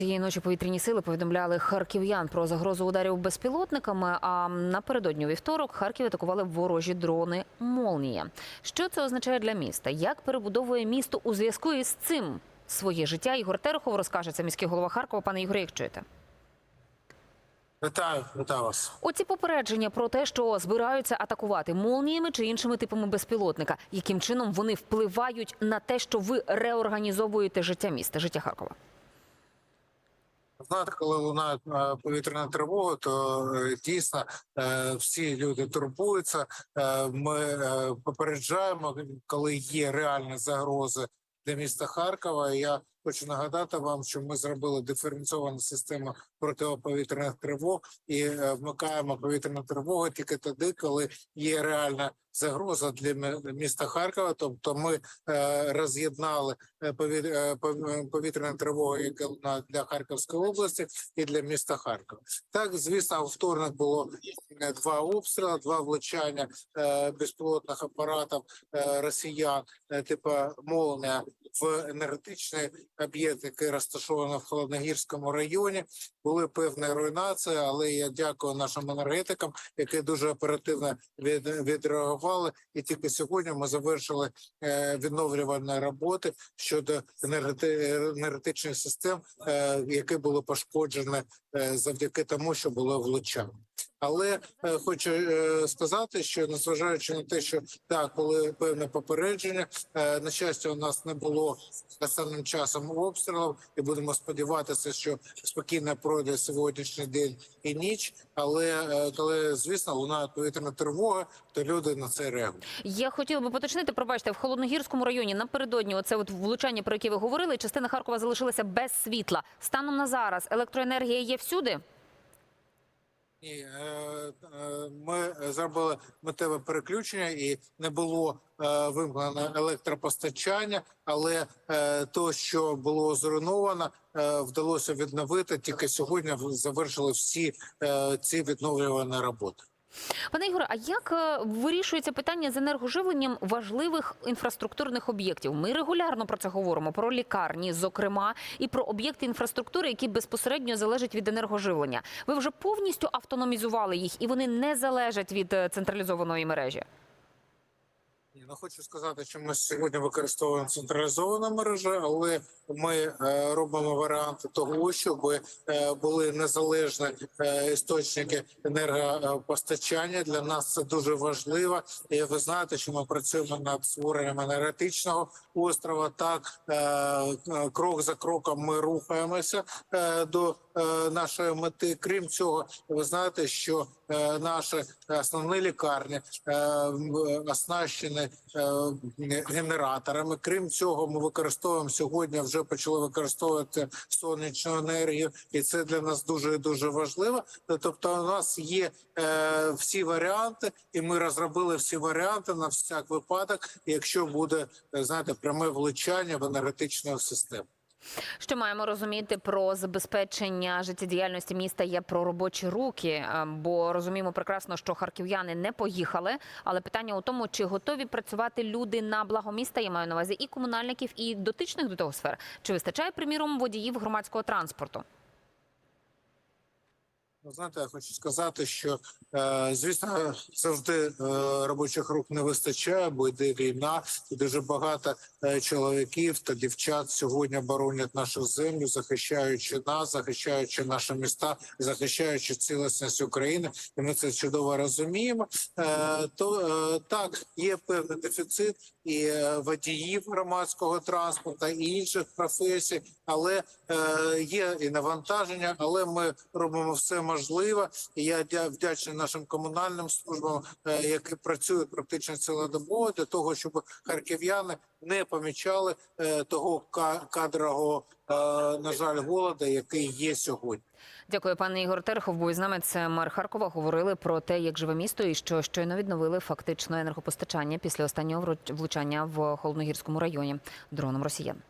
Цієї ночі повітряні сили повідомляли харків'ян про загрозу ударів безпілотниками. А напередодні у вівторок Харків атакували ворожі дрони Молнія. Що це означає для міста? Як перебудовує місто у зв'язку із цим своє життя? Ігор Терехов розкаже це міський голова Харкова. Пане Ігоре, як чуєте? Вітаю, вітаю вас. Оці попередження про те, що збираються атакувати молніями чи іншими типами безпілотника. Яким чином вони впливають на те, що ви реорганізовуєте життя міста, життя Харкова? Знаєте, коли лунає е, повітряна тривога, то е, дійсно е, всі люди турбуються. Ми попереджаємо, коли є реальні загрози для міста Харкова. Я хочу нагадати вам, що ми зробили диференційовану систему протиповітряних тривог і е, вмикаємо повітряну тривогу тільки тоді, коли є реальна загроза для мі- міста Харкова. Тобто, ми е, роз'єднали е, пові- повітряну тривогу для Харківської області і для міста Харкова. Так, звісно, у вторник було два обстріли, два влучання е, безпілотних апаратів е, росіян, е, типу молния в енергетичний об'єкт, який розташований в Холодногірському районі. Були певні руйнації, але я дякую нашим енергетикам, які дуже оперативно від, відреагували. І тільки сьогодні ми завершили е, відновлювальні роботи щодо енергетичних систем, е, які були пошкоджені е, завдяки тому, що було влучання. Але е, хочу е, сказати, що незважаючи на те, що так були певне попередження, е, на щастя, у нас не було останнім часом обстрілів, і будемо сподіватися, що спокійно пройде сьогоднішній день і ніч. Але е, коли звісно лунає повітряна тривога, то люди на це реагують. Я хотіла би поточнити, пробачте, в холодногірському районі напередодні оце от влучання, про яке ви говорили, частина Харкова залишилася без світла. Станом на зараз електроенергія є всюди. Ні, е, е, ми зробили метеве переключення і не було е, вимкнено електропостачання, але то, що було зруйновано, вдалося відновити. Тільки сьогодні завершили всі ці відновлювані роботи. Пане Ігоре, а як е, вирішується питання з енергоживленням важливих інфраструктурних об'єктів? Ми регулярно про це говоримо: про лікарні, зокрема, і про об'єкти інфраструктури, які безпосередньо залежать від енергоживлення. Ви вже повністю автономізували їх, і вони не залежать від е, централізованої мережі. Ну хочу сказати, що ми сьогодні використовуємо централізовану мережу, але ми е, робимо варіанти того, щоб е, були незалежні е, істочники енергопостачання. Для нас це дуже важливо. І ви знаєте, що ми працюємо над створенням енергетичного острова. Так крок за кроком ми рухаємося до нашої мети. Крім цього, ви знаєте, що наші основні лікарні оснащені генераторами. Крім цього, ми використовуємо сьогодні. Вже почали використовувати сонячну енергію, і це для нас дуже дуже важливо. Тобто, у нас є е, всі варіанти, і ми розробили всі варіанти на всяк випадок, якщо буде е, знаєте пряме влучання в енергетичну систему. Що маємо розуміти про забезпечення життєдіяльності міста є про робочі руки, е, бо розуміємо прекрасно, що харків'яни не поїхали. Але питання у тому, чи готові працювати люди на благо міста, я маю на увазі і комунальників, і дотичних до того сфер. Чи вистачає, приміром, водіїв громадського транспорту? Ну, знаєте, я хочу сказати, що е, звісно завжди е, робочих рук не вистачає, бо йде війна, і дуже багато е, чоловіків та дівчат сьогодні боронять нашу землю, захищаючи нас, захищаючи наші міста, захищаючи цілісність України. І ми це чудово розуміємо. То так є певний дефіцит і водіїв громадського транспорту, і інших професій, але є і навантаження, але ми робимо все можливе. І я дя- вдячний нашим комунальним службам, е, які працюють практично цілодобово для того, щоб харків'яни не помічали е, того кадрового, е, на жаль, голода, який є сьогодні. Дякую, пане Ігор Терехов. Був із нами. Це мер Харкова. Говорили про те, як живе місто, і що щойно відновили фактично енергопостачання після останнього влучання в холодногірському районі дроном росіян.